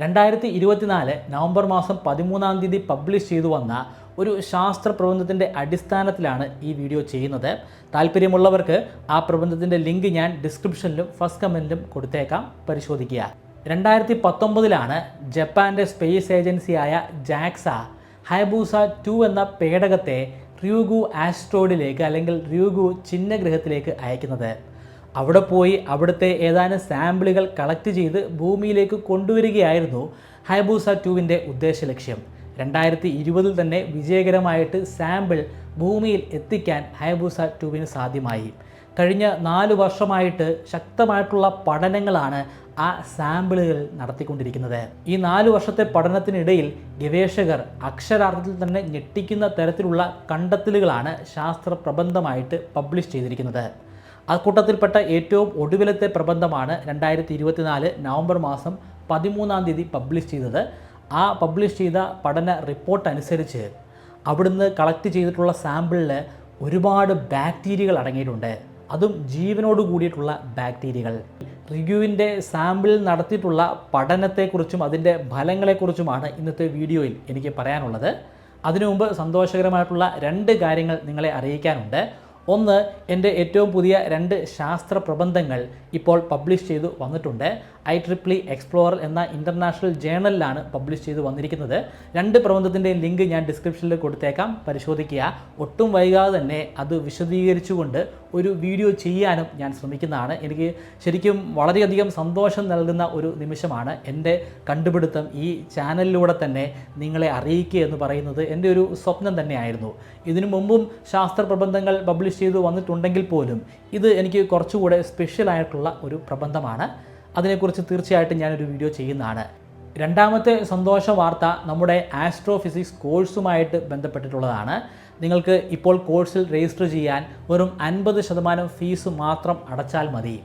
രണ്ടായിരത്തി ഇരുപത്തിനാല് നവംബർ മാസം പതിമൂന്നാം തീയതി പബ്ലിഷ് ചെയ്തു വന്ന ഒരു ശാസ്ത്ര പ്രബന്ധത്തിന്റെ അടിസ്ഥാനത്തിലാണ് ഈ വീഡിയോ ചെയ്യുന്നത്. താല്പര്യമുള്ളവർക്ക് ആ പ്രബന്ധത്തിന്റെ ലിങ്ക് ഞാൻ ഡിസ്ക്രിപ്ഷനിലും ഫസ്റ്റ് കമന്റിലും കൊടുത്തേക്കാം. പരിശോധിക്കുക. രണ്ടായിരത്തി പത്തൊമ്പതിലാണ് ജപ്പാന്റെ സ്പേസ് ഏജൻസിയായ ജാക്സ ഹൈബൂസ ടു എന്ന പേടകത്തെ റ്യൂഗു ആസ്ട്രോയിഡിലേക്ക് അല്ലെങ്കിൽ റ്യൂഗു ചിഹ്നഗ്രഹത്തിലേക്ക് അയക്കുന്നത്. അവിടെ പോയി അവിടുത്തെ ഏതാനും സാമ്പിളുകൾ കളക്ട് ചെയ്ത് ഭൂമിയിലേക്ക് കൊണ്ടുവരികയായിരുന്നു ഹൈബൂസ ടുവിന്റെ ഉദ്ദേശ ലക്ഷ്യം. രണ്ടായിരത്തി ഇരുപതിൽ തന്നെ വിജയകരമായിട്ട് സാമ്പിൾ ഭൂമിയിൽ എത്തിക്കാൻ ഹൈബൂസ ടുവിന് സാധ്യമായി. കഴിഞ്ഞ നാല് വർഷമായിട്ട് ശക്തമായിട്ടുള്ള പഠനങ്ങളാണ് ആ സാമ്പിളുകൾ നടത്തിക്കൊണ്ടിരിക്കുന്നത്. ഈ നാല് വർഷത്തെ പഠനത്തിനിടയിൽ ഗവേഷകർ അക്ഷരാർത്ഥത്തിൽ തന്നെ ഞെട്ടിക്കുന്ന തരത്തിലുള്ള കണ്ടെത്തലുകളാണ് ശാസ്ത്ര പ്രബന്ധമായിട്ട് പബ്ലിഷ് ചെയ്തിരിക്കുന്നത്. അക്കൂട്ടത്തിൽപ്പെട്ട ഏറ്റവും ഒടുവിലത്തെ പ്രബന്ധമാണ് രണ്ടായിരത്തി ഇരുപത്തിനാല് നവംബർ മാസം പതിമൂന്നാം തീയതി പബ്ലിഷ് ചെയ്തത്. ആ പബ്ലിഷ് ചെയ്ത പഠന റിപ്പോർട്ട് അനുസരിച്ച് അവിടുന്ന് കളക്ട് ചെയ്തിട്ടുള്ള സാമ്പിളിൽ ഒരുപാട് ബാക്ടീരിയകൾ അടങ്ങിയിട്ടുണ്ട്. അതും ജീവനോട് കൂടിയിട്ടുള്ള ബാക്ടീരിയകൾ റിഗ്യൂവിന്റെ സാമ്പിളിൽ നടത്തിയിട്ടുള്ള പഠനത്തെക്കുറിച്ചും അതിന്റെ ഫലങ്ങളെക്കുറിച്ചുമാണ് ഇന്നത്തെ വീഡിയോയിൽ എനിക്ക് പറയാനുള്ളത്. അതിനു മുമ്പ് സന്തോഷകരമായിട്ടുള്ള രണ്ട് കാര്യങ്ങൾ നിങ്ങളെ അറിയിക്കാനുണ്ട്. ഒന്ന് എന്റെ ഏറ്റവും പുതിയ രണ്ട് ശാസ്ത്ര പ്രബന്ധങ്ങൾ ഇപ്പോൾ പബ്ലിഷ് ചെയ്തു വന്നിട്ടുണ്ട്. ഐ ട്രിപ്ലി എക്സ്പ്ലോറർ എന്ന ഇന്റർനാഷണൽ ജേണലിലാണ് പബ്ലിഷ് ചെയ്തു വന്നിരിക്കുന്നത്. രണ്ട് പ്രബന്ധത്തിന്റെയും ലിങ്ക് ഞാൻ ഡിസ്ക്രിപ്ഷനിൽ കൊടുത്തേക്കാം. പരിശോധിക്കുക. ഒട്ടും വൈകാതെ തന്നെ അത് വിശദീകരിച്ചുകൊണ്ട് ഒരു വീഡിയോ ചെയ്യാനും ഞാൻ ശ്രമിക്കുന്നതാണ്. എനിക്ക് ശരിക്കും വളരെയധികം സന്തോഷം നൽകുന്ന ഒരു നിമിഷമാണ് എന്റെ കണ്ടുപിടുത്തം ഈ ചാനലിലൂടെ തന്നെ നിങ്ങളെ അറിയിക്കുക എന്ന് പറയുന്നത് എന്റെ ഒരു സ്വപ്നം തന്നെയായിരുന്നു. ഇതിനു മുമ്പും ശാസ്ത്ര പ്രബന്ധങ്ങൾ പബ്ലിഷ് ചെയ്തു വന്നിട്ടുണ്ടെങ്കിൽ പോലും ഇത് എനിക്ക് കുറച്ചുകൂടെ സ്പെഷ്യൽ ആയിട്ടുള്ള ഒരു പ്രബന്ധമാണ്. അതിനെക്കുറിച്ച് തീർച്ചയായിട്ടും ഞാനൊരു വീഡിയോ ചെയ്യുന്നതാണ്. രണ്ടാമത്തെ സന്തോഷ വാർത്ത നമ്മുടെ ആസ്ട്രോ ഫിസിക്സ് കോഴ്സുമായിട്ട് ബന്ധപ്പെട്ടിട്ടുള്ളതാണ്. നിങ്ങൾക്ക് ഇപ്പോൾ കോഴ്സിൽ രജിസ്റ്റർ ചെയ്യാൻ വെറും അൻപത് ശതമാനം ഫീസ് മാത്രം അടച്ചാൽ മതി.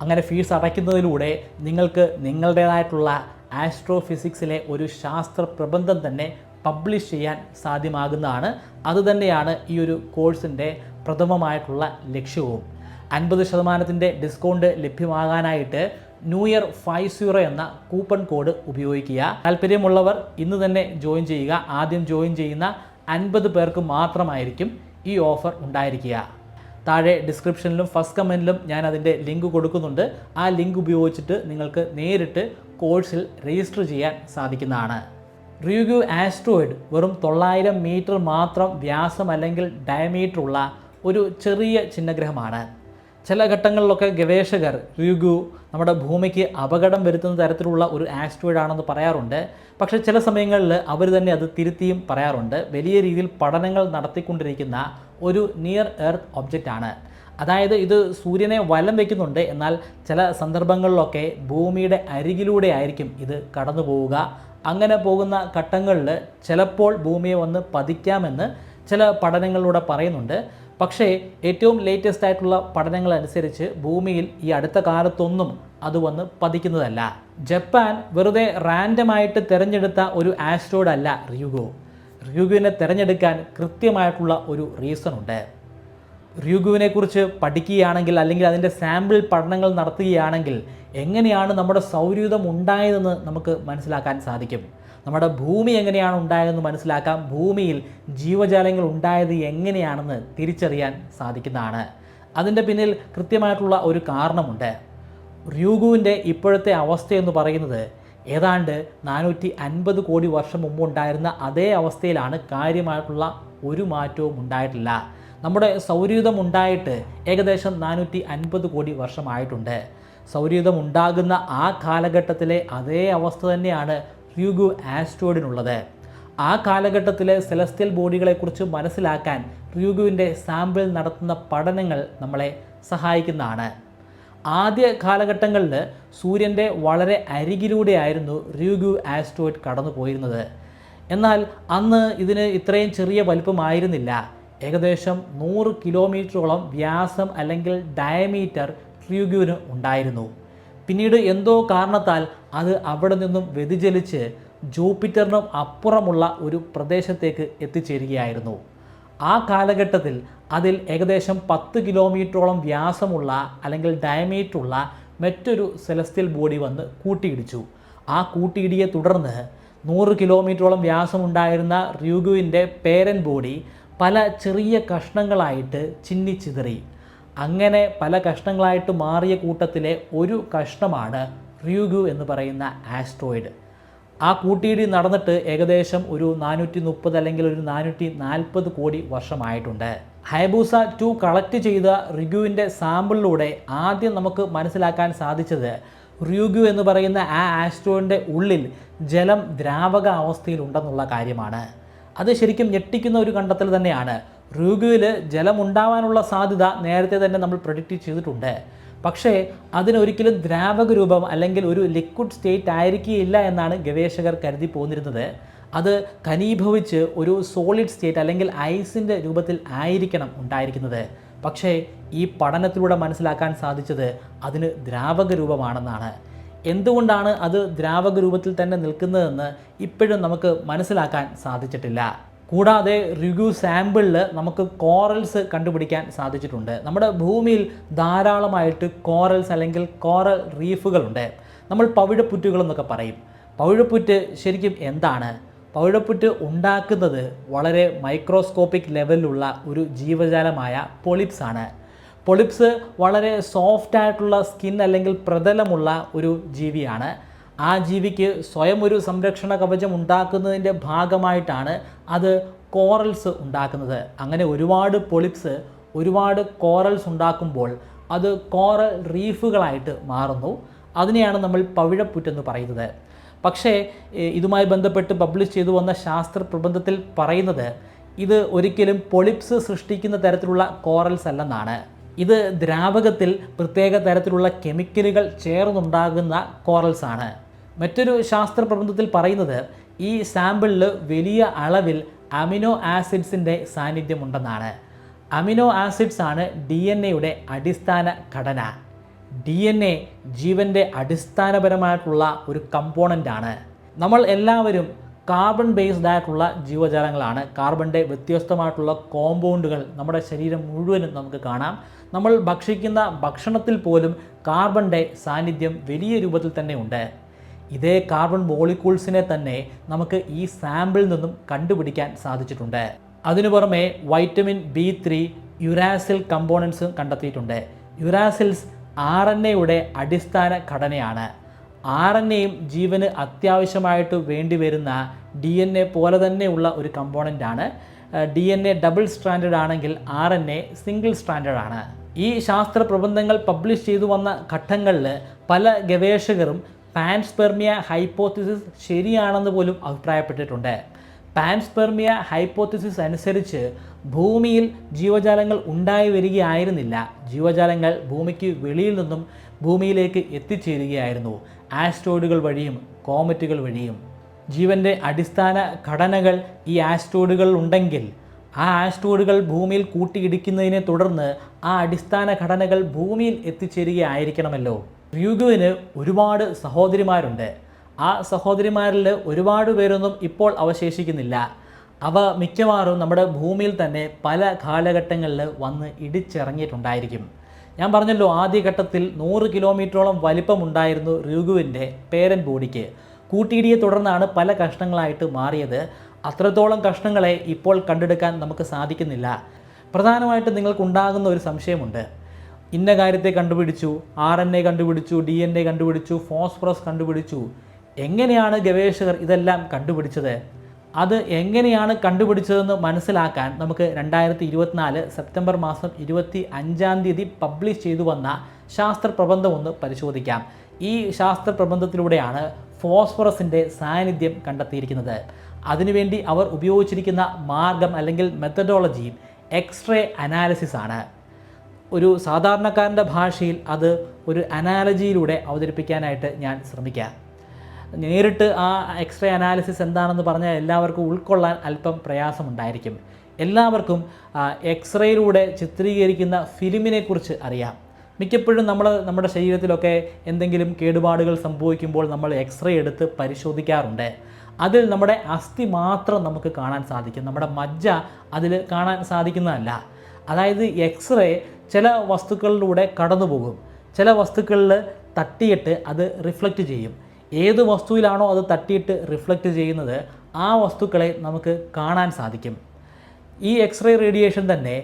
അങ്ങനെ ഫീസ് അടയ്ക്കുന്നതിലൂടെ നിങ്ങൾക്ക് നിങ്ങളുടേതായിട്ടുള്ള ആസ്ട്രോ ഫിസിക്സിലെ ഒരു ശാസ്ത്ര പ്രബന്ധം തന്നെ പബ്ലിഷ് ചെയ്യാൻ സാധ്യമാകുന്നതാണ്. അതുതന്നെയാണ് ഈ ഒരു കോഴ്സിന്റെ പ്രഥമമായിട്ടുള്ള ലക്ഷ്യവും. അൻപത് ശതമാനത്തിന്റെ ഡിസ്കൗണ്ട് ലഭ്യമാകാനായിട്ട് ന്യൂ ഇയർ ഫൈവ് സീറോ എന്ന കൂപ്പൺ കോഡ് ഉപയോഗിക്കുക. താല്പര്യമുള്ളവർ ഇന്ന് തന്നെ ജോയിൻ ചെയ്യുക. ആദ്യം ജോയിൻ ചെയ്യുന്ന അൻപത് പേർക്ക് മാത്രമായിരിക്കും ഈ ഓഫർ ഉണ്ടായിരിക്കുക. താഴെ ഡിസ്ക്രിപ്ഷനിലും ഫസ്റ്റ് കമന്റിലും ഞാൻ അതിന്റെ ലിങ്ക് കൊടുക്കുന്നുണ്ട്. ആ ലിങ്ക് ഉപയോഗിച്ചിട്ട് നിങ്ങൾക്ക് നേരിട്ട് കോഴ്സിൽ രജിസ്റ്റർ ചെയ്യാൻ സാധിക്കുന്നതാണ്. റിയുഗു ആസ്ട്രോയിഡ് വെറും തൊള്ളായിരം മീറ്റർ മാത്രം വ്യാസം അല്ലെങ്കിൽ ഡയമീറ്റർ ഉള്ള ഒരു ചെറിയ ചിഹ്നഗ്രഹമാണ്. ചില ഘട്ടങ്ങളിലൊക്കെ ഗവേഷകർ റിയുഗു നമ്മുടെ ഭൂമിക്ക് അപകടം വരുത്തുന്ന തരത്തിലുള്ള ഒരു ആക്സ്റ്റോയിഡ് ആണെന്ന് പറയാറുണ്ട്. പക്ഷേ ചില സമയങ്ങളിൽ അവർ തന്നെ അത് തിരുത്തിയും പറയാറുണ്ട്. വലിയ രീതിയിൽ പഠനങ്ങൾ നടത്തിക്കൊണ്ടിരിക്കുന്ന ഒരു നിയർ എർത്ത് ഒബ്ജക്റ്റ് ആണ്. അതായത് ഇത് സൂര്യനെ വലം വയ്ക്കുന്നുണ്ട് എന്നാൽ ചില സന്ദർഭങ്ങളിലൊക്കെ ഭൂമിയുടെ അരികിലൂടെ ആയിരിക്കും ഇത് കടന്നു പോവുക. അങ്ങനെ പോകുന്ന ഘട്ടങ്ങളിൽ ചിലപ്പോൾ ഭൂമിയെ വന്ന് പതിക്കാമെന്ന് ചില പഠനങ്ങളിലൂടെ പറയുന്നുണ്ട്. പക്ഷേ ഏറ്റവും ലേറ്റസ്റ്റ് ആയിട്ടുള്ള പഠനങ്ങൾ അനുസരിച്ച് ഭൂമിയിൽ ഈ അടുത്ത കാലത്തൊന്നും അത് വന്ന് പതിക്കുന്നതല്ല. ജപ്പാൻ വെറുതെ റാൻഡമായിട്ട് തിരഞ്ഞെടുത്ത ഒരു ആസ്ട്രോയിഡ് അല്ല റിയുഗോ. റിയുഗുവിനെ തിരഞ്ഞെടുക്കാൻ കൃത്യമായിട്ടുള്ള ഒരു റീസൺ ഉണ്ട് റിയുഗുവിനെ കുറിച്ച് പഠിക്കുകയാണെങ്കിൽ അല്ലെങ്കിൽ അതിന്റെ സാമ്പിൾ പഠനങ്ങൾ നടത്തുകയാണെങ്കിൽ എങ്ങനെയാണ് നമ്മുടെ സൗരയൂഥം ഉണ്ടായതെന്ന് നമുക്ക് മനസ്സിലാക്കാൻ സാധിക്കും. നമ്മുടെ ഭൂമി എങ്ങനെയാണ് ഉണ്ടായതെന്ന് മനസ്സിലാക്കാം. ഭൂമിയിൽ ജീവജാലങ്ങൾ ഉണ്ടായത് എങ്ങനെയാണെന്ന് തിരിച്ചറിയാൻ സാധിക്കുന്നതാണ്. അതിന്റെ പിന്നിൽ കൃത്യമായിട്ടുള്ള ഒരു കാരണമുണ്ട്. റ്യൂഗുവിന്റെ ഇപ്പോഴത്തെ അവസ്ഥയെന്ന് പറയുന്നത് ഏതാണ്ട് നാനൂറ്റി അൻപത് കോടി വർഷം മുമ്പ് ഉണ്ടായിരുന്ന അതേ അവസ്ഥയിലാണ് കാര്യമായിട്ടുള്ള ഒരു മാറ്റവും ഉണ്ടായിട്ടില്ല. നമ്മുടെ സൗരയൂഥം ഉണ്ടായിട്ട് ഏകദേശം നാനൂറ്റി അൻപത് കോടി വർഷമായിട്ടുണ്ട്. സൗരയൂഥം ഉണ്ടാകുന്ന ആ കാലഘട്ടത്തിലെ അതേ അവസ്ഥ തന്നെയാണ് ഹ്യൂഗു ആസ്ട്രോയിഡിനുള്ളത് ആ കാലഘട്ടത്തിലെ സെലസ്ത്യൽ ബോഡികളെക്കുറിച്ച് മനസ്സിലാക്കാൻ റ്യൂഗുവിന്റെ സാമ്പിൾ നടത്തുന്ന പഠനങ്ങൾ നമ്മളെ സഹായിക്കുന്നതാണ്. ആദ്യ കാലഘട്ടങ്ങളിൽ സൂര്യന്റെ വളരെ അരികിലൂടെയായിരുന്നു റ്യൂഗു ആസ്ട്രോയിഡ് കടന്നു പോയിരുന്നത് എന്നാൽ അന്ന് ഇതിന് ഇത്രയും ചെറിയ വലിപ്പമായിരുന്നില്ല. ഏകദേശം നൂറ് കിലോമീറ്ററോളം വ്യാസം അല്ലെങ്കിൽ ഡയമീറ്റർ ട്രിയുഗുവിന് ഉണ്ടായിരുന്നു. പിന്നീട് എന്തോ കാരണത്താൽ അത് അവിടെ നിന്നും വ്യതിചലിച്ച് ജൂപ്പിറ്ററിനും അപ്പുറമുള്ള ഒരു പ്രദേശത്തേക്ക് എത്തിച്ചേരുകയായിരുന്നു. ആ കാലഘട്ടത്തിൽ അതിൽ ഏകദേശം പത്ത് കിലോമീറ്ററോളം വ്യാസമുള്ള അല്ലെങ്കിൽ ഡയമീറ്ററുള്ള മറ്റൊരു സെലസ്ത്യൽ ബോഡി വന്ന് കൂട്ടിയിടിച്ചു. ആ കൂട്ടിയിടിയെ തുടർന്ന് നൂറ് കിലോമീറ്ററോളം വ്യാസമുണ്ടായിരുന്ന റ്യൂഗുവിന്റെ പേരൻ ബോഡി പല ചെറിയ കഷ്ണങ്ങളായിട്ട് ചിന്നിച്ചിതറി അങ്ങനെ പല കഷ്ണങ്ങളായിട്ട് മാറിയ കൂട്ടത്തിലെ ഒരു കഷ്ണമാണ് റ്യൂഗു എന്ന് പറയുന്ന ആസ്ട്രോയിഡ് ആ കൂട്ടിയിടി നടന്നിട്ട് ഏകദേശം ഒരു നാനൂറ്റി മുപ്പത് അല്ലെങ്കിൽ ഒരു നാനൂറ്റി നാൽപ്പത് കോടി വർഷമായിട്ടുണ്ട്. ഹൈബൂസ ടു കളക്ട് ചെയ്ത റിഗുവിന്റെ സാമ്പിളിലൂടെ ആദ്യം നമുക്ക് മനസ്സിലാക്കാൻ സാധിച്ചത് റ്യൂഗു എന്ന് പറയുന്ന ആ ആസ്ട്രോയിന്റെ ഉള്ളിൽ ജലം ദ്രാവക അവസ്ഥയിലുണ്ടെന്നുള്ള കാര്യമാണ്. അത് ശരിക്കും ഞെട്ടിക്കുന്ന ഒരു കണ്ടെത്തൽ തന്നെയാണ്. റൂഗുവിൽ ജലമുണ്ടാവാനുള്ള സാധ്യത നേരത്തെ തന്നെ നമ്മൾ പ്രൊഡിക്റ്റ് ചെയ്തിട്ടുണ്ട്. പക്ഷേ അതിനൊരിക്കലും ദ്രാവക രൂപം അല്ലെങ്കിൽ ഒരു ലിക്വിഡ് സ്റ്റേറ്റ് ആയിരിക്കില്ല എന്നാണ് ഗവേഷകർ കരുതി പോന്നിരുന്നത്. അത് ഖനീഭവിച്ച് ഒരു സോളിഡ് സ്റ്റേറ്റ് അല്ലെങ്കിൽ ഐസിന്റെ രൂപത്തിൽ ആയിരിക്കണം ഉണ്ടായിരിക്കുന്നത്. പക്ഷേ ഈ പഠനത്തിലൂടെ മനസ്സിലാക്കാൻ സാധിച്ചത് അതിന് ദ്രാവക രൂപമാണെന്നാണ്. എന്തുകൊണ്ടാണ് അത് ദ്രാവക രൂപത്തിൽ തന്നെ നിൽക്കുന്നതെന്ന് ഇപ്പോഴും നമുക്ക് മനസ്സിലാക്കാൻ സാധിച്ചിട്ടില്ല. കൂടാതെ റിവ്യൂ സാമ്പിളിൽ നമുക്ക് കോറൽസ് കണ്ടുപിടിക്കാൻ സാധിച്ചിട്ടുണ്ട്. നമ്മുടെ ഭൂമിയിൽ ധാരാളമായിട്ട് കോറൽസ് അല്ലെങ്കിൽ കോറൽ റീഫുകളുണ്ട് നമ്മൾ പവിഴപ്പുറ്റുകൾ എന്നൊക്കെ പറയും. പവിഴപ്പുറ്റ് ശരിക്കും എന്താണ്? പവിഴപ്പുറ്റ് ഉണ്ടാക്കുന്നത് വളരെ മൈക്രോസ്കോപ്പിക് ലെവലിലുള്ള ഒരു ജീവജാലമായ പൊളിപ്സാണ് പൊളിപ്സ് വളരെ സോഫ്റ്റ് ആയിട്ടുള്ള സ്കിൻ അല്ലെങ്കിൽ പ്രതലമുള്ള ഒരു ജീവിയാണ്. ആ ജീവിക്ക് സ്വയം ഒരു സംരക്ഷണ കവചം ഉണ്ടാക്കുന്നതിന്റെ ഭാഗമായിട്ടാണ് അത് കോറൽസ് ഉണ്ടാക്കുന്നത്. അങ്ങനെ ഒരുപാട് പൊളിപ്സ് ഒരുപാട് കോറൽസ് ഉണ്ടാക്കുമ്പോൾ അത് കോറൽ റീഫുകളായിട്ട് മാറുന്നു. അതിനെയാണ് നമ്മൾ പവിഴപ്പുറ്റെന്ന് പറയുന്നത്. പക്ഷേ ഇതുമായി ബന്ധപ്പെട്ട് പബ്ലിഷ് ചെയ്തു വന്ന ശാസ്ത്ര പ്രബന്ധത്തിൽ പറയുന്നത് ഇത് ഒരിക്കലും പൊളിപ്സ് സൃഷ്ടിക്കുന്ന തരത്തിലുള്ള കോറൽസ് അല്ലെന്നാണ്. ഇത് ദ്രാവകത്തിൽ പ്രത്യേക തരത്തിലുള്ള കെമിക്കലുകൾ ചേർന്നുണ്ടാകുന്ന കോറൽസ് ആണ്. മറ്റൊരു ശാസ്ത്ര പ്രബന്ധത്തിൽ പറയുന്നത് ഈ സാമ്പിളിൽ വലിയ അളവിൽ അമിനോ ആസിഡ്സിന്റെ സാന്നിധ്യമുണ്ടെന്നാണ്. അമിനോ ആസിഡ്സ് ആണ് ഡി എൻ എയുടെ അടിസ്ഥാന ഘടന. ഡി എൻ എ ജീവന്റെ അടിസ്ഥാനപരമായിട്ടുള്ള ഒരു കമ്പോണന്റ് ആണ്. നമ്മൾ എല്ലാവരും കാർബൺ ബേസ്ഡ് ആയിട്ടുള്ള ജീവജാലങ്ങളാണ്. കാർബണിന്റെ വ്യത്യസ്തമായിട്ടുള്ള കോമ്പൗണ്ടുകൾ നമ്മുടെ ശരീരം മുഴുവനും നമുക്ക് കാണാം. നമ്മൾ ഭക്ഷിക്കുന്ന ഭക്ഷണത്തിൽ പോലും കാർബണിന്റെ സാന്നിധ്യം വലിയ രൂപത്തിൽ തന്നെ ഉണ്ട്. ഇതേ കാർബൺ മോളിക്യൂൾസിനെ തന്നെ നമുക്ക് ഈ സാമ്പിളിൽ നിന്നും കണ്ടുപിടിക്കാൻ സാധിച്ചിട്ടുണ്ട്. അതിനു പുറമെ വൈറ്റമിൻ ബി ത്രീ യുരാസിൽ കമ്പോണൻസും കണ്ടെത്തിയിട്ടുണ്ട്. യുരാസിൽസ് ആർ എൻ എയുടെ അടിസ്ഥാന ഘടനയാണ്. ആർ എൻ എയും ജീവന് അത്യാവശ്യമായിട്ട് വേണ്ടി വരുന്ന ഡി എൻ എ പോലെ തന്നെയുള്ള ഒരു കമ്പോണന്റ് ആണ്. D N A double standard ആണെങ്കിൽ R N A single standard ആണ്. ഈ ശാസ്ത്ര പ്രബന്ധങ്ങൾ പബ്ലിഷ് ചെയ്തു വന്ന ഘട്ടങ്ങളിൽ പല ഗവേഷകരും പാൻസ്പെർമിയ ഹൈപ്പോത്തിസിസ് ശരിയാണെന്ന് പോലും അഭിപ്രായപ്പെട്ടിട്ടുണ്ട്. പാൻസ്പെർമിയ ഹൈപ്പോത്തിസിസ് അനുസരിച്ച് ഭൂമിയിൽ ജീവജാലങ്ങൾ ഉണ്ടായി വരികയായിരുന്നില്ല. ജീവജാലങ്ങൾ ഭൂമിക്ക് വെളിയിൽ നിന്നും ഭൂമിയിലേക്ക് എത്തിച്ചേരുകയായിരുന്നു. ആസ്ട്രോയിഡുകൾ വഴിയും കോമറ്റുകൾ വഴിയും. ജീവന്റെ അടിസ്ഥാന ഘടനകൾ ഈ ആസ്ട്രോയിഡുകൾ ഉണ്ടെങ്കിൽ ആ ആസ്ട്രോയിഡുകൾ ഭൂമിയിൽ കൂട്ടിയിടിക്കുന്നതിനെ തുടർന്ന് ആ അടിസ്ഥാന ഘടനകൾ ഭൂമിയിൽ എത്തിച്ചേരുകയായിരിക്കണമല്ലോ. റ്യൂഗുവിന് ഒരുപാട് സഹോദരിമാരുണ്ട്. ആ സഹോദരിമാരിൽ ഒരുപാട് പേരൊന്നും ഇപ്പോൾ അവശേഷിക്കുന്നില്ല. അവ മിക്കവാറും നമ്മുടെ ഭൂമിയിൽ തന്നെ പല കാലഘട്ടങ്ങളിൽ വന്ന് ഇടിച്ചിറങ്ങിയിട്ടുണ്ടായിരിക്കും. ഞാൻ പറഞ്ഞല്ലോ ആദ്യഘട്ടത്തിൽ നൂറ് കിലോമീറ്ററോളം വലിപ്പമുണ്ടായിരുന്നു റ്യൂഗുവിന്റെ പേരൻ ബോഡിക്ക്. കൂട്ടിയിടിയെ തുടർന്നാണ് പല കഷ്ണങ്ങളായിട്ട് മാറിയത്. അത്രത്തോളം കഷ്ണങ്ങളെ ഇപ്പോൾ കണ്ടെടുക്കാൻ നമുക്ക് സാധിക്കുന്നില്ല. പ്രധാനമായിട്ടും നിങ്ങൾക്കുണ്ടാകുന്ന ഒരു സംശയമുണ്ട്. ഇന്ന കാര്യത്തെ കണ്ടുപിടിച്ചു ആർ എൻ എ കണ്ടുപിടിച്ചു ഡി എൻ എ കണ്ടുപിടിച്ചു ഫോസ്ഫറസ് കണ്ടുപിടിച്ചു. എങ്ങനെയാണ് ഗവേഷകർ ഇതെല്ലാം കണ്ടുപിടിച്ചത്? അത് എങ്ങനെയാണ് കണ്ടുപിടിച്ചതെന്ന് മനസ്സിലാക്കാൻ നമുക്ക് രണ്ടായിരത്തി ഇരുപത്തിനാല് സെപ്റ്റംബർ മാസം ഇരുപത്തി അഞ്ചാം തീയതി പബ്ലിഷ് ചെയ്തു വന്ന ശാസ്ത്ര പ്രബന്ധം ഒന്ന് പരിശോധിക്കാം. ഈ ശാസ്ത്ര പ്രബന്ധത്തിലൂടെയാണ് ഫോസ്ഫറസിന്റെ സാന്നിധ്യം കണ്ടെത്തിയിരിക്കുന്നത്. അതിനുവേണ്ടി അവർ ഉപയോഗിച്ചിരിക്കുന്ന മാർഗം അല്ലെങ്കിൽ മെത്തഡോളജി എക്സ്റേ അനാലിസിസ് ആണ്. ഒരു സാധാരണക്കാരന്റെ ഭാഷയിൽ അത് ഒരു അനാലജിയിലൂടെ അവതരിപ്പിക്കാനായിട്ട് ഞാൻ ശ്രമിക്കാം. നേരിട്ട് ആ എക്സ്റേ അനാലിസിസ് എന്താണെന്ന് പറഞ്ഞാൽ എല്ലാവർക്കും ഉൾക്കൊള്ളാൻ അല്പം പ്രയാസമുണ്ടായിരിക്കും. എല്ലാവർക്കും എക്സ്റേയിലൂടെ ചിത്രീകരിക്കുന്ന ഫിലിമിനെക്കുറിച്ച് അറിയാം. മിക്കപ്പോഴും നമ്മൾ നമ്മുടെ ശരീരത്തിലൊക്കെ എന്തെങ്കിലും കേടുപാടുകൾ സംഭവിക്കുമ്പോൾ നമ്മൾ എക്സ്റേ എടുത്ത് പരിശോധിക്കാറുണ്ട്. അതിൽ നമ്മുടെ അസ്ഥി മാത്രം നമുക്ക് കാണാൻ സാധിക്കും. നമ്മുടെ മജ്ജ അതിൽ കാണാൻ സാധിക്കുന്നതല്ല. അതായത് എക്സ്റേ ചില വസ്തുക്കളിലൂടെ കടന്നു പോകും ചില വസ്തുക്കളിൽ തട്ടിയിട്ട് അത് റിഫ്ലക്റ്റ് ചെയ്യും. ഏത് വസ്തുവിലാണോ അത് തട്ടിയിട്ട് റിഫ്ലക്റ്റ് ചെയ്യുന്നത് ആ വസ്തുക്കളെ നമുക്ക് കാണാൻ സാധിക്കും. ഈ എക്സ്റേ റേഡിയേഷൻ തന്നെ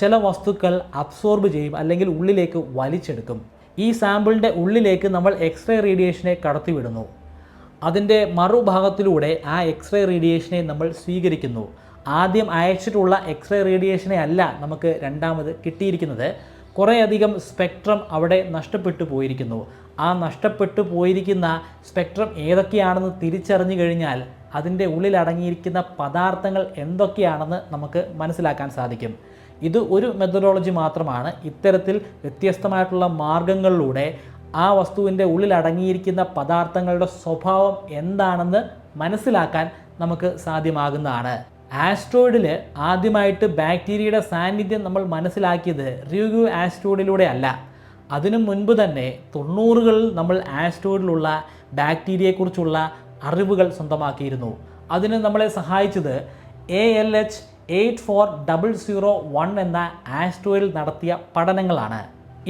ചില വസ്തുക്കൾ അബ്സോർബ് ചെയ്യും അല്ലെങ്കിൽ ഉള്ളിലേക്ക് വലിച്ചെടുക്കും. ഈ സാമ്പിളിന്റെ ഉള്ളിലേക്ക് നമ്മൾ എക്സ്റേ റേഡിയേഷനെ കടത്തിവിടുന്നു. അതിന്റെ മറുഭാഗത്തിലൂടെ ആ എക്സ്റേ റേഡിയേഷനെ നമ്മൾ സ്വീകരിക്കുന്നു. ആദ്യം അയച്ചിട്ടുള്ള എക്സ്റേ റേഡിയേഷനെ അല്ല നമുക്ക് രണ്ടാമത് കിട്ടിയിരിക്കുന്നത്. കുറേയധികം സ്പെക്ട്രം അവിടെ നഷ്ടപ്പെട്ടു പോയിരിക്കുന്നു. ആ നഷ്ടപ്പെട്ടു പോയിരിക്കുന്ന സ്പെക്ട്രം ഏതൊക്കെയാണെന്ന് തിരിച്ചറിഞ്ഞു കഴിഞ്ഞാൽ അതിന്റെ ഉള്ളിലടങ്ങിയിരിക്കുന്ന പദാർത്ഥങ്ങൾ എന്തൊക്കെയാണെന്ന് നമുക്ക് മനസ്സിലാക്കാൻ സാധിക്കും. ഇത് ഒരു മെത്തഡോളജി മാത്രമാണ്. ഇത്തരത്തിൽ വ്യത്യസ്തമായിട്ടുള്ള മാർഗങ്ങളിലൂടെ ആ വസ്തുവിന്റെ ഉള്ളിൽ അടങ്ങിയിരിക്കുന്ന പദാർത്ഥങ്ങളുടെ സ്വഭാവം എന്താണെന്ന് മനസ്സിലാക്കാൻ നമുക്ക് സാധ്യമാകുന്നതാണ്. ആസ്ട്രോയിഡിൽ ആദ്യമായിട്ട് ബാക്ടീരിയയുടെ സാന്നിധ്യം നമ്മൾ മനസ്സിലാക്കിയത് റിയുഗു ആസ്ട്രോയിഡിലൂടെ അല്ല അതിനു മുൻപ് തന്നെ തൊണ്ണൂറുകളിൽ നമ്മൾ ആസ്ട്രോയിഡിലുള്ള ബാക്ടീരിയയെക്കുറിച്ചുള്ള അറിവുകൾ സ്വന്തമാക്കിയിരുന്നു. അതിന് നമ്മളെ സഹായിച്ചത് A L H eight four double zero one എന്ന ആസ്ട്രോയിൽ നടത്തിയ പഠനങ്ങളാണ്.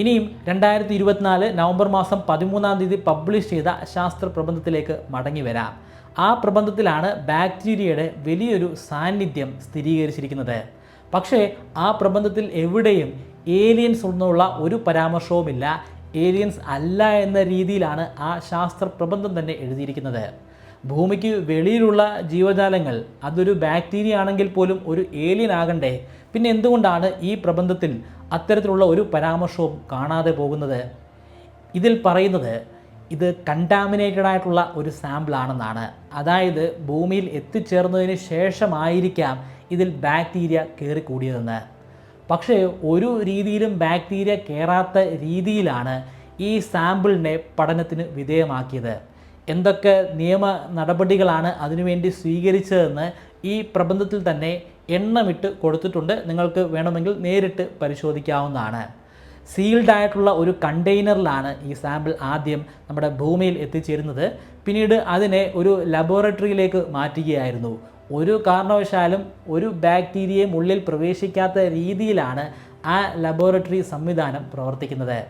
ഇനിയും രണ്ടായിരത്തി ഇരുപത്തിനാല് നവംബർ മാസം പതിമൂന്നാം തീയതി പബ്ലിഷ് ചെയ്ത ശാസ്ത്ര പ്രബന്ധത്തിലേക്ക് മടങ്ങി വരാം. ആ പ്രബന്ധത്തിലാണ് ബാക്ടീരിയയുടെ വലിയൊരു സാന്നിധ്യം സ്ഥിരീകരിച്ചിരിക്കുന്നത്. പക്ഷേ ആ പ്രബന്ധത്തിൽ എവിടെയും ഏലിയൻസ് ഉള്ള ഒരു പരാമർശവുമില്ല. ഏലിയൻസ് അല്ല എന്ന രീതിയിലാണ് ആ ശാസ്ത്ര പ്രബന്ധം തന്നെ എഴുതിയിരിക്കുന്നത്. ഭൂമിക്ക് വെളിയിലുള്ള ജീവജാലങ്ങൾ അതൊരു ബാക്ടീരിയ ആണെങ്കിൽ പോലും ഒരു ഏലിയൻ ആകണ്ടേ? പിന്നെ എന്തുകൊണ്ടാണ് ഈ പ്രബന്ധത്തിൽ അത്തരത്തിലുള്ള ഒരു പരാമർശവും കാണാതെ പോകുന്നത് ഇതിൽ പറയുന്നത് ഇത് കണ്ടാമിനേറ്റഡ് ആയിട്ടുള്ള ഒരു സാമ്പിൾ ആണെന്നാണ്. അതായത് ഭൂമിയിൽ എത്തിച്ചേർന്നതിന് ശേഷമായിരിക്കാം ഇതിൽ ബാക്ടീരിയ കയറിക്കൂടിയതെന്ന്. പക്ഷേ ഒരു രീതിയിലും ബാക്ടീരിയ കയറാത്ത രീതിയിലാണ് ഈ സാമ്പിളിനെ പഠനത്തിന് വിധേയമാക്കിയത്. എന്തൊക്കെ നിയമ നടപടികളാണ് അതിനുവേണ്ടി സ്വീകരിച്ചതെന്ന് ഈ പ്രബന്ധത്തിൽ തന്നെ എണ്ണമിട്ട് കൊടുത്തിട്ടുണ്ട്. നിങ്ങൾക്ക് വേണമെങ്കിൽ നേരിട്ട് പരിശോധിക്കാവുന്നതാണ്. സീൽഡ് ആയിട്ടുള്ള ഒരു കണ്ടെയ്നറിലാണ് ഈ സാമ്പിൾ ആദ്യം നമ്മുടെ ഭൂമിയിൽ എത്തിച്ചേരുന്നത്. പിന്നീട് അതിനെ ഒരു ലബോറട്ടറിയിലേക്ക് മാറ്റുകയായിരുന്നു. ഒരു കാരണവശാലും ഒരു ബാക്ടീരിയയും ഉള്ളിൽ പ്രവേശിക്കാത്ത രീതിയിലാണ് ആ ലബോറട്ടറി സംവിധാനം പ്രവർത്തിക്കുന്നത്.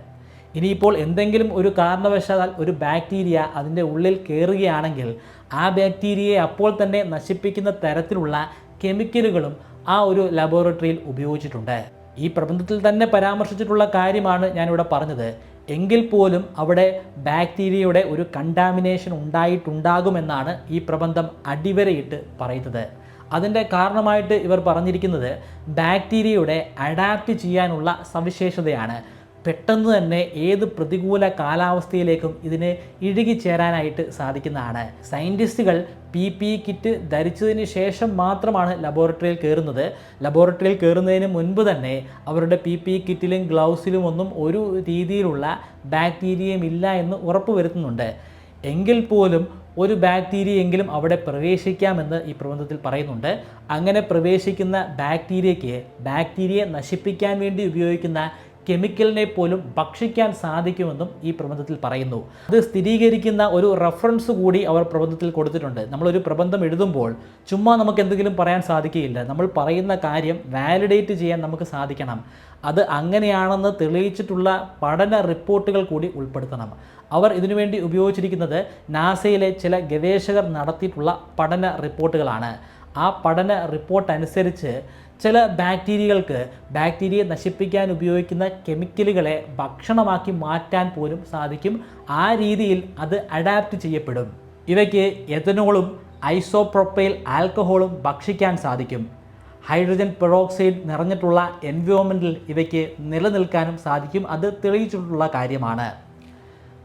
ഇനിയിപ്പോൾ എന്തെങ്കിലും ഒരു കാരണവശാൽ ഒരു ബാക്ടീരിയ അതിന്റെ ഉള്ളിൽ കയറുകയാണെങ്കിൽ ആ ബാക്ടീരിയയെ അപ്പോൾ തന്നെ നശിപ്പിക്കുന്ന തരത്തിലുള്ള കെമിക്കലുകളും ആ ഒരു ലബോറട്ടറിയിൽ ഉപയോഗിച്ചിട്ടുണ്ട്. ഈ പ്രബന്ധത്തിൽ തന്നെ പരാമർശിച്ചിട്ടുള്ള കാര്യമാണ് ഞാനിവിടെ പറഞ്ഞത്. എങ്കിൽ പോലും അവിടെ ബാക്ടീരിയയുടെ ഒരു കണ്ടാമിനേഷൻ ഉണ്ടായിട്ടുണ്ടാകുമെന്നാണ് ഈ പ്രബന്ധം അടിവരയിട്ട് പറയുന്നത്. അതിന്റെ കാരണമായിട്ട് ഇവർ പറഞ്ഞിരിക്കുന്നത് ബാക്ടീരിയയുടെ അഡാപ്റ്റ് ചെയ്യാനുള്ള സവിശേഷതയാണ്. പെട്ടെന്ന് തന്നെ ഏത് പ്രതികൂല കാലാവസ്ഥയിലേക്കും ഇതിന് ഇഴുകിച്ചേരാനായിട്ട് സാധിക്കുന്നതാണ്. സയന്റിസ്റ്റുകൾ പി പി കിറ്റ് ധരിച്ചതിന് ശേഷം മാത്രമാണ് ലബോറട്ടറിയിൽ കയറുന്നത്. ലബോറട്ടറിയിൽ കയറുന്നതിന് മുൻപ് തന്നെ അവരുടെ പി പി കിറ്റിലും ഗ്ലൗസിലും ഒന്നും ഒരു രീതിയിലുള്ള ബാക്ടീരിയയും ഇല്ല എന്ന് ഉറപ്പുവരുത്തുന്നുണ്ട് എങ്കിൽ പോലും ഒരു ബാക്ടീരിയ എങ്കിലും അവിടെ പ്രവേശിക്കാമെന്ന് ഈ പ്രബന്ധത്തിൽ പറയുന്നുണ്ട്. അങ്ങനെ പ്രവേശിക്കുന്ന ബാക്ടീരിയയ്ക്ക് ബാക്ടീരിയയെ നശിപ്പിക്കാൻ വേണ്ടി ഉപയോഗിക്കുന്ന കെമിക്കലിനെ പോലും ഭക്ഷിക്കാൻ സാധിക്കുമെന്നും ഈ പ്രബന്ധത്തിൽ പറയുന്നു. അത് സ്ഥിരീകരിക്കുന്ന ഒരു റെഫറൻസ് കൂടി അവർ പ്രബന്ധത്തിൽ കൊടുത്തിട്ടുണ്ട്. നമ്മളൊരു പ്രബന്ധം എഴുതുമ്പോൾ ചുമ്മാ നമുക്ക് എന്തെങ്കിലും പറയാൻ സാധിക്കുകയില്ല. നമ്മൾ പറയുന്ന കാര്യം വാലിഡേറ്റ് ചെയ്യാൻ നമുക്ക് സാധിക്കണം. അത് അങ്ങനെയാണെന്ന് തെളിയിച്ചിട്ടുള്ള പഠന റിപ്പോർട്ടുകൾ കൂടി ഉൾപ്പെടുത്തണം. അവർ ഇതിനുവേണ്ടി ഉപയോഗിച്ചിരിക്കുന്നത് നാസയിലെ ചില ഗവേഷകർ നടത്തിയിട്ടുള്ള പഠന റിപ്പോർട്ടുകളാണ്. ആ പഠന റിപ്പോർട്ട് അനുസരിച്ച് ചില ബാക്ടീരിയകൾക്ക് ബാക്ടീരിയയെ നശിപ്പിക്കാൻ ഉപയോഗിക്കുന്ന കെമിക്കലുകളെ ഭക്ഷണമാക്കി മാറ്റാൻ പോലും സാധിക്കും. ആ രീതിയിൽ അത് അഡാപ്റ്റ് ചെയ്യപ്പെടും. ഇവയ്ക്ക് എഥനോളും ഐസോപ്രൊപ്പൈൽ ആൽക്കഹോളും ഭക്ഷിക്കാൻ സാധിക്കും. ഹൈഡ്രജൻ പെറോക്സൈഡ് നിറഞ്ഞിട്ടുള്ള എൻവയോൺമെന്റിൽ ഇവയ്ക്ക് നിലനിൽക്കാനും സാധിക്കും. അത് തെളിയിച്ചിട്ടുള്ള കാര്യമാണ്.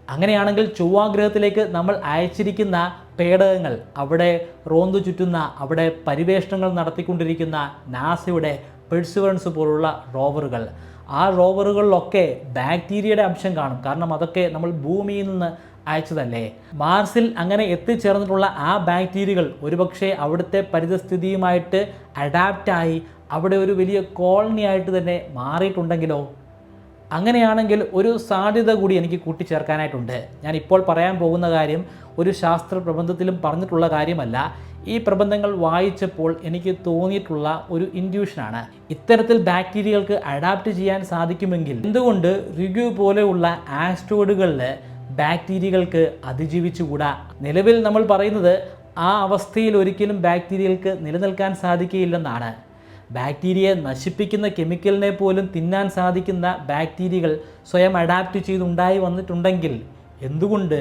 അങ്ങനെയാണെങ്കിൽ ചൊവ്വാഗ്രഹത്തിലേക്ക് നമ്മൾ അയച്ചിരിക്കുന്ന പേടകങ്ങൾ അവിടെ റോന്തു ചുറ്റുന്ന അവിടെ പരിവേഷണങ്ങൾ നടത്തിക്കൊണ്ടിരിക്കുന്ന നാസയുടെ പെഴ്സുവറൻസ് പോലുള്ള റോവറുകൾ. ആ റോവറുകളിലൊക്കെ ബാക്ടീരിയയുടെ അംശം കാണും. കാരണം അതൊക്കെ നമ്മൾ ഭൂമിയിൽ നിന്ന് അയച്ചതല്ലേ? മാർസിൽ അങ്ങനെ എത്തിച്ചേർന്നിട്ടുള്ള ആ ബാക്ടീരിയകൾ ഒരുപക്ഷെ അവിടുത്തെ പരിതസ്ഥിതിയുമായിട്ട് അഡാപ്റ്റായി അവിടെ ഒരു വലിയ കോളനി ആയിട്ട് തന്നെ മാറിയിട്ടുണ്ടെങ്കിലോ? അങ്ങനെയാണെങ്കിൽ ഒരു സാധ്യത കൂടി എനിക്ക് കൂട്ടിച്ചേർക്കാനായിട്ടുണ്ട്. ഞാൻ ഇപ്പോൾ പറയാൻ പോകുന്ന കാര്യം ഒരു ശാസ്ത്ര പ്രബന്ധത്തിലും പറഞ്ഞിട്ടുള്ള കാര്യമല്ല. ഈ പ്രബന്ധങ്ങൾ വായിച്ചപ്പോൾ എനിക്ക് തോന്നിയിട്ടുള്ള ഒരു ഇൻഡ്യൂഷനാണ് ഇത്തരത്തിൽ ബാക്ടീരിയകൾക്ക് അഡാപ്റ്റ് ചെയ്യാൻ സാധിക്കുമെങ്കിൽ എന്തുകൊണ്ട് റിഗ്യു പോലെയുള്ള ആസ്ട്രോയിഡുകളിൽ ബാക്ടീരിയകൾക്ക് അതിജീവിച്ചുകൂടാ? നിലവിൽ നമ്മൾ പറയുന്നത് ആ അവസ്ഥയിൽ ഒരിക്കലും ബാക്ടീരിയകൾക്ക് നിലനിൽക്കാൻ സാധിക്കുകയില്ലെന്നാണ്. ബാക്ടീരിയയെ നശിപ്പിക്കുന്ന കെമിക്കലിനെ പോലും തിന്നാൻ സാധിക്കുന്ന ബാക്ടീരിയകൾ സ്വയം അഡാപ്റ്റ് ചെയ്തുണ്ടായി വന്നിട്ടുണ്ടെങ്കിൽ എന്തുകൊണ്ട്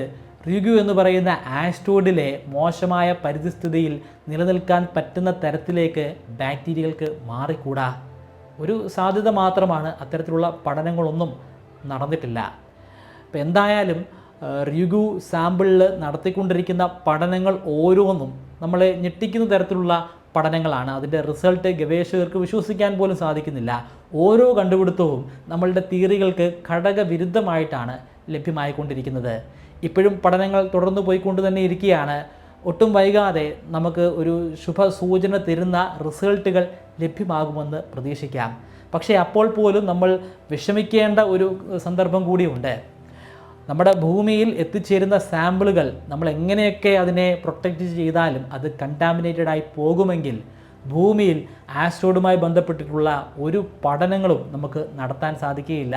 റിഗു എന്ന് പറയുന്ന ആസ്ട്രോഡിലെ മോശമായ പരിസ്ഥിതിയിൽ നിലനിൽക്കാൻ പറ്റുന്ന തരത്തിലേക്ക് ബാക്ടീരിയകൾക്ക് മാറിക്കൂടാ? ഒരു സാധ്യത മാത്രമാണ് അത്തരത്തിലുള്ള പഠനങ്ങളൊന്നും നടന്നിട്ടില്ല. അപ്പോൾ എന്തായാലും റിഗു സാമ്പിളിൽ നടത്തിക്കൊണ്ടിരിക്കുന്ന പഠനങ്ങൾ ഓരോന്നും നമ്മളെ ഞെട്ടിക്കുന്ന തരത്തിലുള്ള പഠനങ്ങളാണ്. അതിന്റെ റിസൾട്ട് ഗവേഷകർക്ക് വിശ്വസിക്കാൻ പോലും സാധിക്കുന്നില്ല. ഓരോ കണ്ടുപിടുത്തവും നമ്മളുടെ തിയറികൾക്ക് ഘടകവിരുദ്ധമായിട്ടാണ് ലഭ്യമായിക്കൊണ്ടിരിക്കുന്നത്. ഇപ്പോഴും പഠനങ്ങൾ തുടർന്നു പോയിക്കൊണ്ട് തന്നെ ഇരിക്കുകയാണ്. ഒട്ടും വൈകാതെ നമുക്ക് ഒരു ശുഭ സൂചന തരുന്ന റിസൾട്ടുകൾ ലഭ്യമാകുമെന്ന് പ്രതീക്ഷിക്കാം. പക്ഷേ അപ്പോൾ പോലും നമ്മൾ വിഷമിക്കേണ്ട ഒരു സന്ദർഭം കൂടിയുണ്ട്. നമ്മുടെ ഭൂമിയിൽ എത്തിച്ചേരുന്ന സാമ്പിളുകൾ നമ്മൾ എങ്ങനെയൊക്കെ അതിനെ പ്രൊട്ടക്റ്റ് ചെയ്താലും അത് കണ്ടാമിനേറ്റഡ് ആയി പോകുമെങ്കിൽ ഭൂമിയിൽ ആസ്ട്രോയിഡുമായി ബന്ധപ്പെട്ടിട്ടുള്ള ഒരു പഠനങ്ങളും നമുക്ക് നടത്താൻ സാധിക്കുകയില്ല.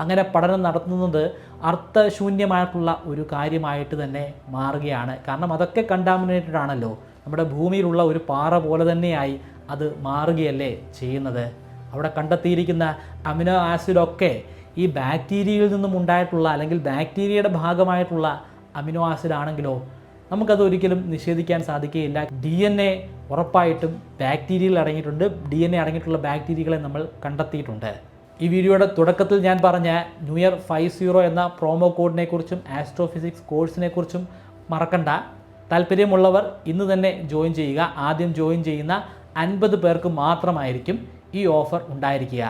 അങ്ങനെ പഠനം നടത്തുന്നത് അർത്ഥശൂന്യമായിട്ടുള്ള ഒരു കാര്യമായിട്ട് തന്നെ മാറുകയാണ്. കാരണം അതൊക്കെ കണ്ടാമിനേറ്റഡ് ആണല്ലോ. നമ്മുടെ ഭൂമിയിലുള്ള ഒരു പാറ പോലെ തന്നെയായി അത് മാറുകയല്ലേ ചെയ്യുന്നത്. അവിടെ കണ്ടെത്തിയിരിക്കുന്ന അമിനോ ആസിഡൊക്കെ ഈ ബാക്ടീരിയയിൽ നിന്നും ഉണ്ടായിട്ടുള്ള അല്ലെങ്കിൽ ബാക്ടീരിയയുടെ ഭാഗമായിട്ടുള്ള അമിനോ ആസിഡ് ആണെങ്കിലോ നമുക്കത് ഒരിക്കലും നിഷേധിക്കാൻ സാധിക്കുകയില്ല. ഡി എൻ എ ഉറപ്പായിട്ടും ബാക്ടീരിയയിൽ അടങ്ങിയിട്ടുണ്ട്. ഡി എൻ എ അടങ്ങിയിട്ടുള്ള ബാക്ടീരിയകളെ നമ്മൾ കണ്ടെത്തിയിട്ടുണ്ട്. ഈ വീഡിയോയുടെ തുടക്കത്തിൽ ഞാൻ പറഞ്ഞ ന്യൂ ഇയർ ഫൈവ് സീറോ എന്ന പ്രോമോ കോഡിനെ കുറിച്ചും ആസ്ട്രോഫിസിക്സ് കോഴ്സിനെ കുറിച്ചും മറക്കണ്ട. താല്പര്യമുള്ളവർ ഇന്ന് തന്നെ ജോയിൻ ചെയ്യുക. ആദ്യം ജോയിൻ ചെയ്യുന്ന അൻപത് പേർക്ക് മാത്രമായിരിക്കും ഈ ഓഫർ ഉണ്ടായിരിക്കുക.